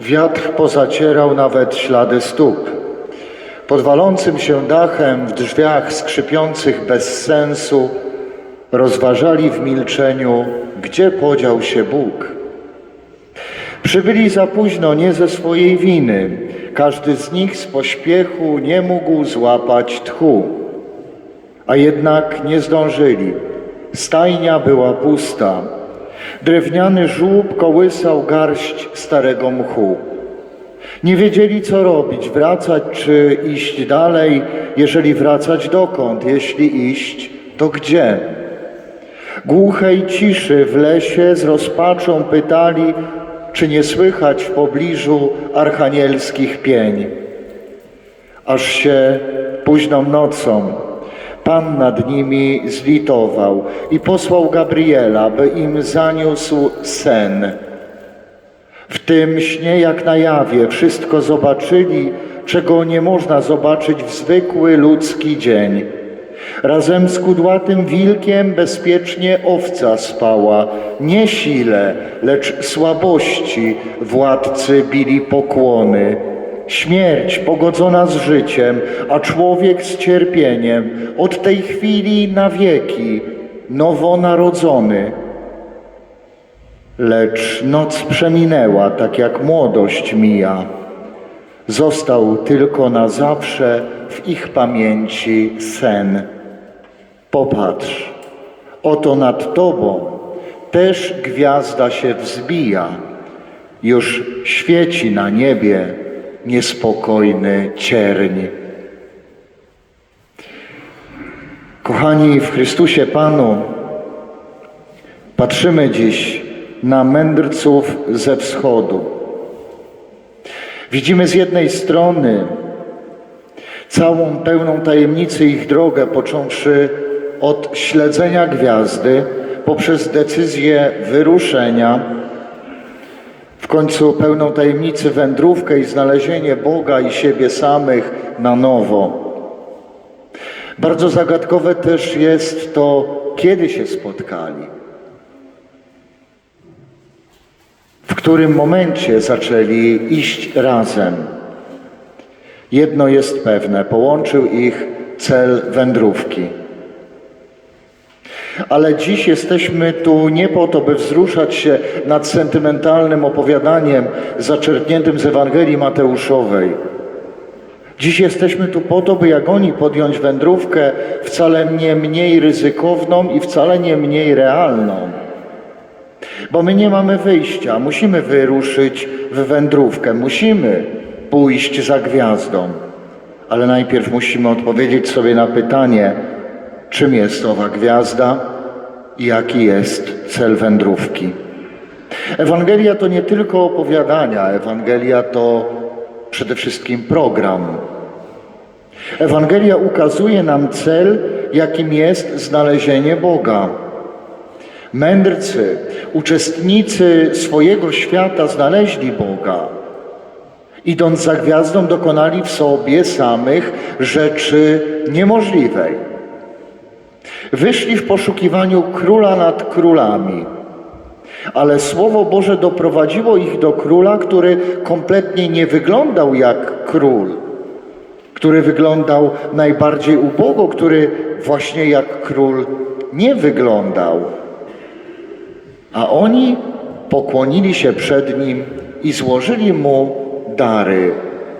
Wiatr pozacierał nawet ślady stóp. Pod walącym się dachem, w drzwiach skrzypiących bez sensu, rozważali w milczeniu, gdzie podział się Bóg. Przybyli za późno nie ze swojej winy. Każdy z nich z pośpiechu nie mógł złapać tchu. A jednak nie zdążyli. Stajnia była pusta. Drewniany żółb kołysał garść starego mchu. Nie wiedzieli, co robić, wracać czy iść dalej. Jeżeli wracać, dokąd? Jeśli iść, to gdzie? Głuchej ciszy w lesie z rozpaczą pytali, czy nie słychać w pobliżu archanielskich pień. Aż się późną nocą Pan nad nimi zlitował i posłał Gabriela, by im zaniósł sen. W tym śnie, jak na jawie, wszystko zobaczyli, czego nie można zobaczyć w zwykły ludzki dzień. Razem z kudłatym wilkiem bezpiecznie owca spała. Nie sile, lecz słabości władcy bili pokłony. Śmierć pogodzona z życiem, a człowiek z cierpieniem, od tej chwili na wieki, nowonarodzony. Lecz noc przeminęła, tak jak młodość mija. Został tylko na zawsze w ich pamięci sen. Popatrz, oto nad tobą też gwiazda się wzbija. Już świeci na niebie niespokojny cierń. Kochani w Chrystusie Panu, patrzymy dziś na mędrców ze wschodu. Widzimy z jednej strony całą pełną tajemnicy ich drogę, począwszy od śledzenia gwiazdy poprzez decyzję wyruszenia, w końcu pełną tajemnicy wędrówkę i znalezienie Boga i siebie samych na nowo. Bardzo zagadkowe też jest to, kiedy się spotkali. W którym momencie zaczęli iść razem. Jedno jest pewne, połączył ich cel wędrówki. Ale dziś jesteśmy tu nie po to, by wzruszać się nad sentymentalnym opowiadaniem zaczerpniętym z Ewangelii Mateuszowej. Dziś jesteśmy tu po to, by jak oni podjąć wędrówkę wcale nie mniej ryzykowną i wcale nie mniej realną. Bo my nie mamy wyjścia, musimy wyruszyć w wędrówkę, musimy pójść za gwiazdą. Ale najpierw musimy odpowiedzieć sobie na pytanie, czym jest owa gwiazda i jaki jest cel wędrówki. Ewangelia to nie tylko opowiadania, Ewangelia to przede wszystkim program. Ewangelia ukazuje nam cel, jakim jest znalezienie Boga. Mędrcy, uczestnicy swojego świata znaleźli Boga. Idąc za gwiazdą, dokonali w sobie samych rzeczy niemożliwej. Wyszli w poszukiwaniu króla nad królami, ale Słowo Boże doprowadziło ich do króla, który kompletnie nie wyglądał jak król, który wyglądał najbardziej ubogo, który właśnie jak król nie wyglądał. A oni pokłonili się przed nim i złożyli mu dary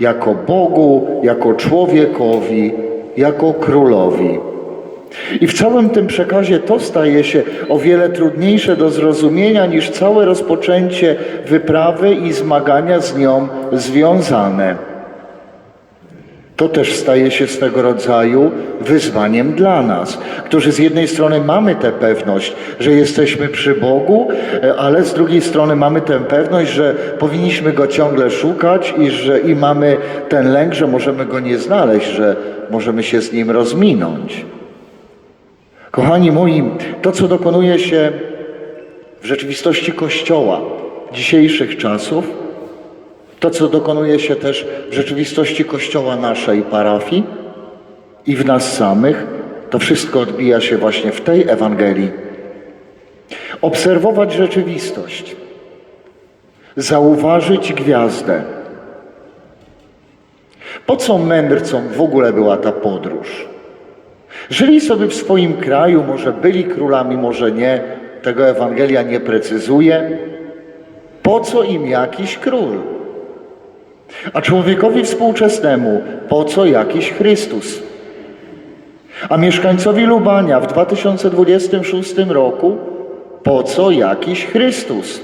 jako Bogu, jako człowiekowi, jako królowi. I w całym tym przekazie to staje się o wiele trudniejsze do zrozumienia niż całe rozpoczęcie wyprawy i zmagania z nią związane. To też staje się swego rodzaju wyzwaniem dla nas, którzy z jednej strony mamy tę pewność, że jesteśmy przy Bogu, ale z drugiej strony mamy tę pewność, że powinniśmy Go ciągle szukać i że i mamy ten lęk, że możemy Go nie znaleźć, że możemy się z Nim rozminąć. Kochani moi, to co dokonuje się w rzeczywistości Kościoła dzisiejszych czasów, to co dokonuje się też w rzeczywistości Kościoła naszej parafii i w nas samych, to wszystko odbija się właśnie w tej Ewangelii. Obserwować rzeczywistość. zauważyć gwiazdę. Po co mędrcom w ogóle była ta podróż? Żyli sobie w swoim kraju, może byli królami, może nie, tego Ewangelia nie precyzuje. Po co im jakiś król? A człowiekowi współczesnemu po co jakiś Chrystus? A mieszkańcowi Lubania w 2026 roku po co jakiś Chrystus?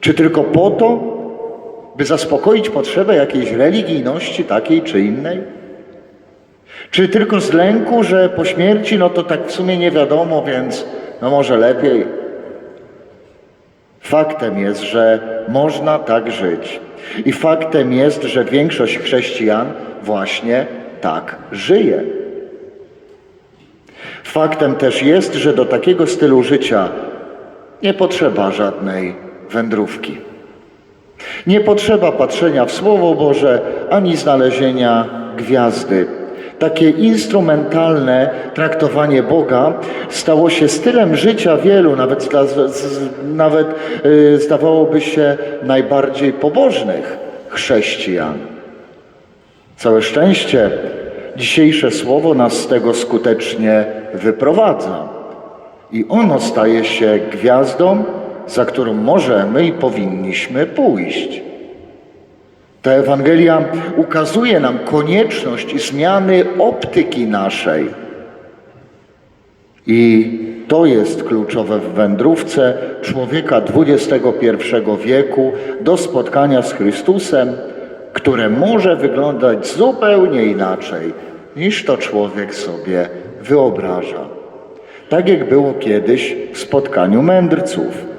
Czy tylko po to, by zaspokoić potrzebę jakiejś religijności takiej czy innej? Czy tylko z lęku, że po śmierci, no to tak w sumie nie wiadomo, więc no może lepiej? Faktem jest, że można tak żyć. I faktem jest, że większość chrześcijan właśnie tak żyje. Faktem też jest, że do takiego stylu życia nie potrzeba żadnej wędrówki. Nie potrzeba patrzenia w Słowo Boże ani znalezienia gwiazdy. Takie instrumentalne traktowanie Boga stało się stylem życia wielu, nawet, nawet yy, zdawałoby się najbardziej pobożnych chrześcijan. Całe szczęście dzisiejsze słowo nas z tego skutecznie wyprowadza. I ono staje się gwiazdą, za którą możemy i powinniśmy pójść. Ta Ewangelia ukazuje nam konieczność zmiany optyki naszej. I to jest kluczowe w wędrówce człowieka XXI wieku do spotkania z Chrystusem, które może wyglądać zupełnie inaczej niż to człowiek sobie wyobraża. Tak jak było kiedyś w spotkaniu mędrców.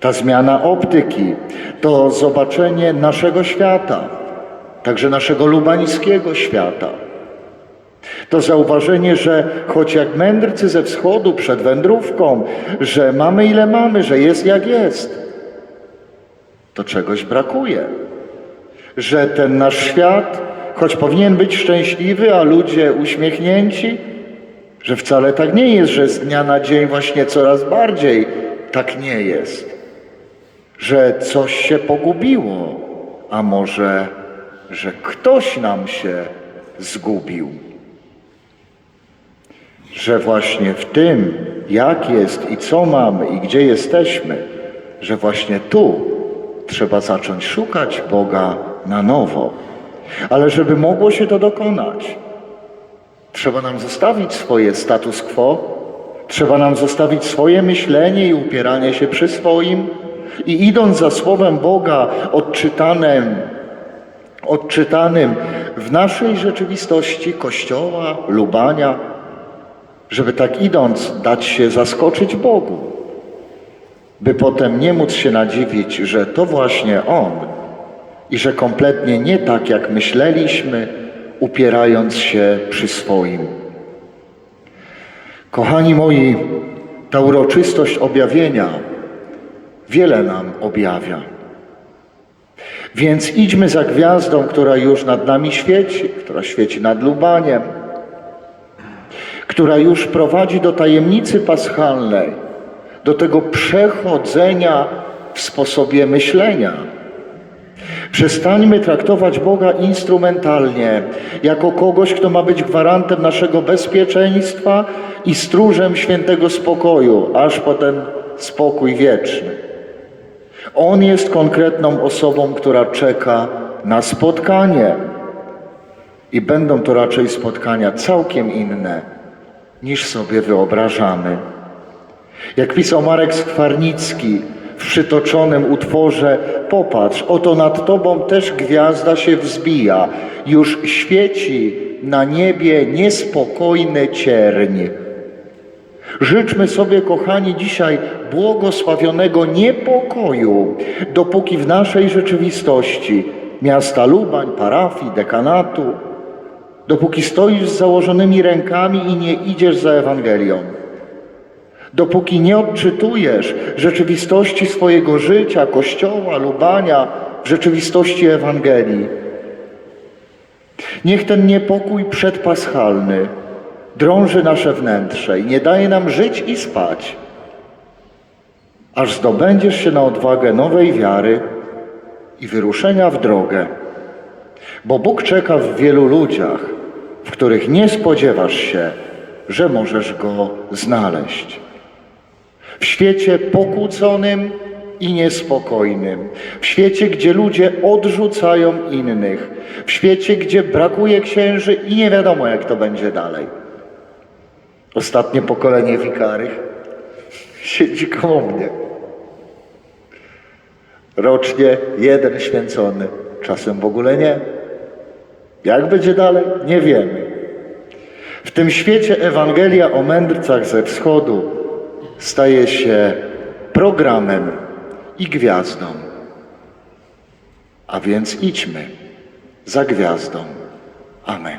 Ta zmiana optyki to zobaczenie naszego świata, także naszego lubańskiego świata. To zauważenie, że choć jak mędrcy ze wschodu przed wędrówką, że mamy ile mamy, że jest jak jest, to czegoś brakuje. Że ten nasz świat, choć powinien być szczęśliwy, a ludzie uśmiechnięci, że wcale tak nie jest, że z dnia na dzień właśnie coraz bardziej tak nie jest że coś się pogubiło, a może, że ktoś nam się zgubił. Że właśnie w tym, jak jest i co mamy i gdzie jesteśmy, że właśnie tu trzeba zacząć szukać Boga na nowo. Ale żeby mogło się to dokonać, trzeba nam zostawić swoje status quo, trzeba nam zostawić swoje myślenie i upieranie się przy swoim, i idąc za Słowem Boga odczytanym, odczytanym w naszej rzeczywistości Kościoła, Lubania, żeby tak idąc dać się zaskoczyć Bogu, by potem nie móc się nadziwić, że to właśnie On i że kompletnie nie tak, jak myśleliśmy, upierając się przy swoim. Kochani moi, ta uroczystość objawienia wiele nam objawia. Więc idźmy za gwiazdą, która już nad nami świeci, która świeci nad Lubaniem, która już prowadzi do tajemnicy paschalnej, do tego przechodzenia w sposobie myślenia. Przestańmy traktować Boga instrumentalnie, jako kogoś, kto ma być gwarantem naszego bezpieczeństwa i stróżem świętego spokoju, aż po ten spokój wieczny. On jest konkretną osobą, która czeka na spotkanie. I będą to raczej spotkania całkiem inne, niż sobie wyobrażamy. Jak pisał Marek Skwarnicki w przytoczonym utworze Popatrz, oto nad Tobą też gwiazda się wzbija, już świeci na niebie niespokojny cierń. Życzmy sobie, kochani, dzisiaj błogosławionego niepokoju, dopóki w naszej rzeczywistości miasta Lubań, parafii, dekanatu, dopóki stoisz z założonymi rękami i nie idziesz za Ewangelią, dopóki nie odczytujesz rzeczywistości swojego życia, Kościoła, Lubania, w rzeczywistości Ewangelii. Niech ten niepokój przedpaschalny drąży nasze wnętrze i nie daje nam żyć i spać, aż zdobędziesz się na odwagę nowej wiary i wyruszenia w drogę. Bo Bóg czeka w wielu ludziach, w których nie spodziewasz się, że możesz Go znaleźć. W świecie pokłóconym i niespokojnym, w świecie, gdzie ludzie odrzucają innych, w świecie, gdzie brakuje księży i nie wiadomo, jak to będzie dalej. Ostatnie pokolenie wikarych siedzi koło mnie. Rocznie jeden święcony, czasem w ogóle nie. Jak będzie dalej? Nie wiemy. W tym świecie Ewangelia o mędrcach ze wschodu staje się programem i gwiazdą. A więc idźmy za gwiazdą. Amen.